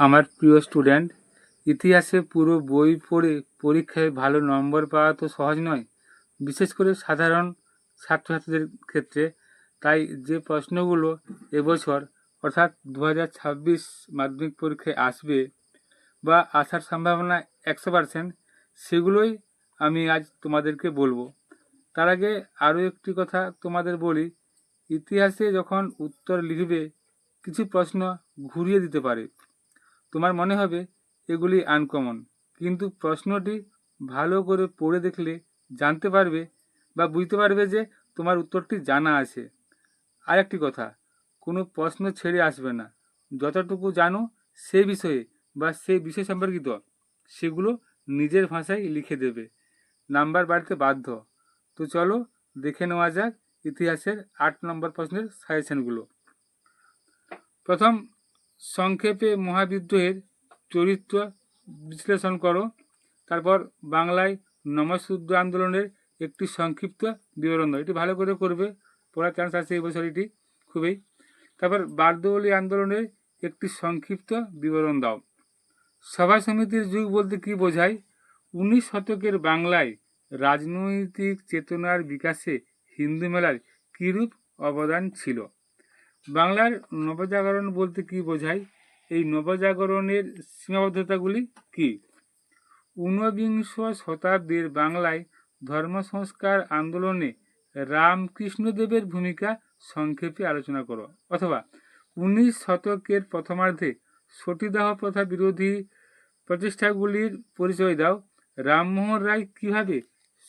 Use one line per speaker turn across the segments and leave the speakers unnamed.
আমার প্রিয় স্টুডেন্ট ইতিহাসে পুরো বই পড়ে পরীক্ষায় ভালো নম্বর পাওয়া তো সহজ নয়। বিশেষ করে সাধারণ ছাত্রছাত্রীদের ক্ষেত্রে। তাই যে প্রশ্নগুলো এবছর, অর্থাৎ দু হাজার ছাব্বিশ মাধ্যমিক পরীক্ষায় আসবে বা আসার সম্ভাবনা একশো পার্সেন্ট সেগুলোই আমি আজ তোমাদেরকে বলব। তার আগে আরও একটি কথা তোমাদের বলি। ইতিহাসে যখন উত্তর লিখবে, কিছু প্রশ্ন ঘুরিয়ে দিতে পারে। তোমার মনে হবে এগুলি আনকমন কিন্তু প্রশ্নটি ভালো করে পড়ে দেখলে জানতে পারবে বা বুঝতে পারবে যে তোমার উত্তরটি জানা আছে। আর একটি কথা, কোনো প্রশ্ন ছেড়ে আসবে না। যতটুকু জানো, সে বিষয়ে বা সেই বিষয় সম্পর্কিত সেগুলো নিজের ভাষায় লিখে দেবে। নাম্বার বাড়তে বাধ্য। তো চলো দেখে নেওয়া যাক ইতিহাসের আট নম্বর প্রশ্নের সাজেশনগুলো প্রথম সংক্ষেপে মহাবিদ্রোহের চরিত্র বিশ্লেষণ করো। তারপর বাংলায় নমশূদ্র আন্দোলনের একটি সংক্ষিপ্ত বিবরণ দাও। এটি ভালো করে করবে, পড়ার চান্স আছে এই বছর এটি খুবই। তারপর বারদৌলি আন্দোলনের একটি সংক্ষিপ্ত বিবরণ দাও। সভা সমিতির যুগ বলতে কি বোঝায়? উনিশ শতকের বাংলায় রাজনৈতিক চেতনার বিকাশে হিন্দু মেলার কীরূপ অবদান ছিল? বাংলার নবজাগরণ বলতে কি বোঝায়? এই নবজাগরণের সীমাবদ্ধতাগুলি কি? ঊনবিংশ শতাব্দীর বাংলায় ধর্ম সংস্কার আন্দোলনে রামকৃষ্ণদেবের ভূমিকা সংক্ষেপে আলোচনা করো। অথবা উনিশ শতকের প্রথমার্ধে সতীদাহ প্রথা বিরোধী প্রচেষ্টাগুলির পরিচয় দাও। রামমোহন রায় কীভাবে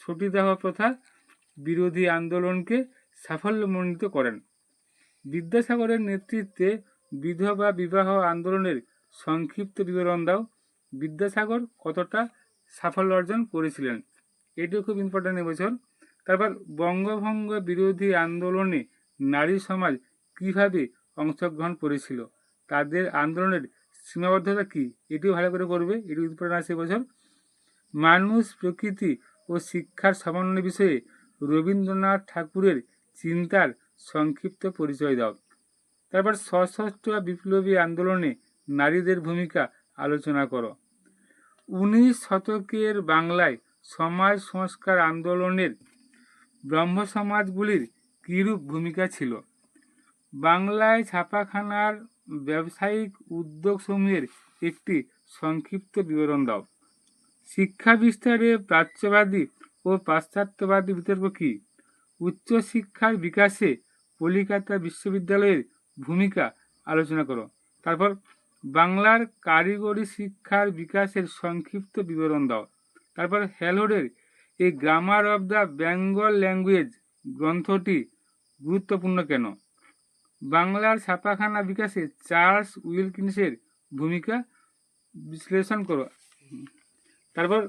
সতীদাহ প্রথা বিরোধী আন্দোলনকে সাফল্যমণ্ডিত করেন? বিদ্যাসাগরের নেতৃত্বে বিধবা বিবাহ আন্দোলনের সংক্ষিপ্ত বিবরণ দাও। বিদ্যাসাগর কতটা সাফল্য অর্জন করেছিলেন? এটিও খুব ইম্পর্ট্যান্ট এবছর তারপর বঙ্গভঙ্গ বিরোধী আন্দোলনে নারী সমাজ কীভাবে অংশগ্রহণ করেছিল? তাদের আন্দোলনের সীমাবদ্ধতা কি? এটিও ভালো করে করবে এটি ইম্পর্টেন্ট আছে এবছর মানুষ, প্রকৃতি ও শিক্ষার সমন্বয় বিষয়ে রবীন্দ্রনাথ ঠাকুরের চিন্তার সংক্ষিপ্ত পরিচয় দাও। তারপর সশস্ত্র বিপ্লবী আন্দোলনে নারীদের ভূমিকা আলোচনা করো। উনিশ শতকের বাংলায় সমাজ সংস্কার আন্দোলনের ব্রহ্ম সমাজগুলির কীরূপ ভূমিকা ছিল? বাংলায় ছাপাখানার ব্যবসায়িক উদ্যোগসমূহের একটি সংক্ষিপ্ত বিবরণ দাও। শিক্ষা বিস্তারে প্রাচ্যবাদী ও পাশ্চাত্যবাদী বিতর্ক কী? উচ্চশিক্ষার বিকাশে কলিকাতা বিশ্ববিদ্যালয়ের ভূমিকা আলোচনা করো। তারপর বাংলার কারিগরি শিক্ষার বিকাশের সংক্ষিপ্ত বিবরণ দাও। তারপর হ্যালোডের এই grammar of the Bengal language গ্রন্থটি গুরুত্বপূর্ণ কেন? বাংলার ছাপাখানা বিকাশে চার্লস উইলকিন্সের ভূমিকা বিশ্লেষণ করো। তারপর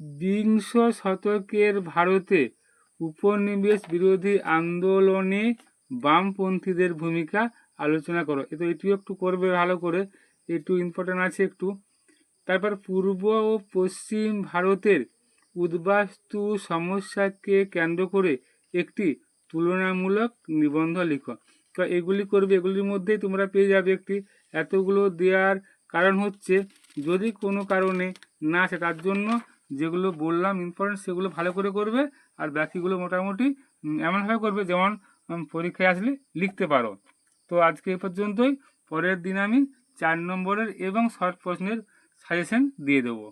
বিংশ শতকের ভারতে উপনিবেশ বিরোধী আন্দোলনে বামপন্থীদের ভূমিকা আলোচনা করো। তো এটিও একটু করবে ভালো করে। একটু ইম্পর্টেন্ট আছে একটু। তারপর পূর্ব ও পশ্চিম ভারতের উদ্বাস্তু সমস্যাকে কেন্দ্র করে একটি তুলনামূলক নিবন্ধ লিখো। তো এগুলি করবে, এগুলির মধ্যেই তোমরা পেয়ে যাবে একটি। এতগুলো দেওয়ার কারণ হচ্ছে যদি কোনো কারণে না আসে, তার জন্য যেগুলো বললাম ইম্পর্টেন্ট সেগুলো ভালো করে করবে আর বাকিগুলো মোটামুটি এমনভাবে করবে যেমন পরীক্ষায় আসলে লিখতে পারো। তো আজকে এ পর্যন্তই। পরের দিন আমি চার নম্বরের এবং শর্ট প্রশ্নের সাজেশন দিয়ে দেবো।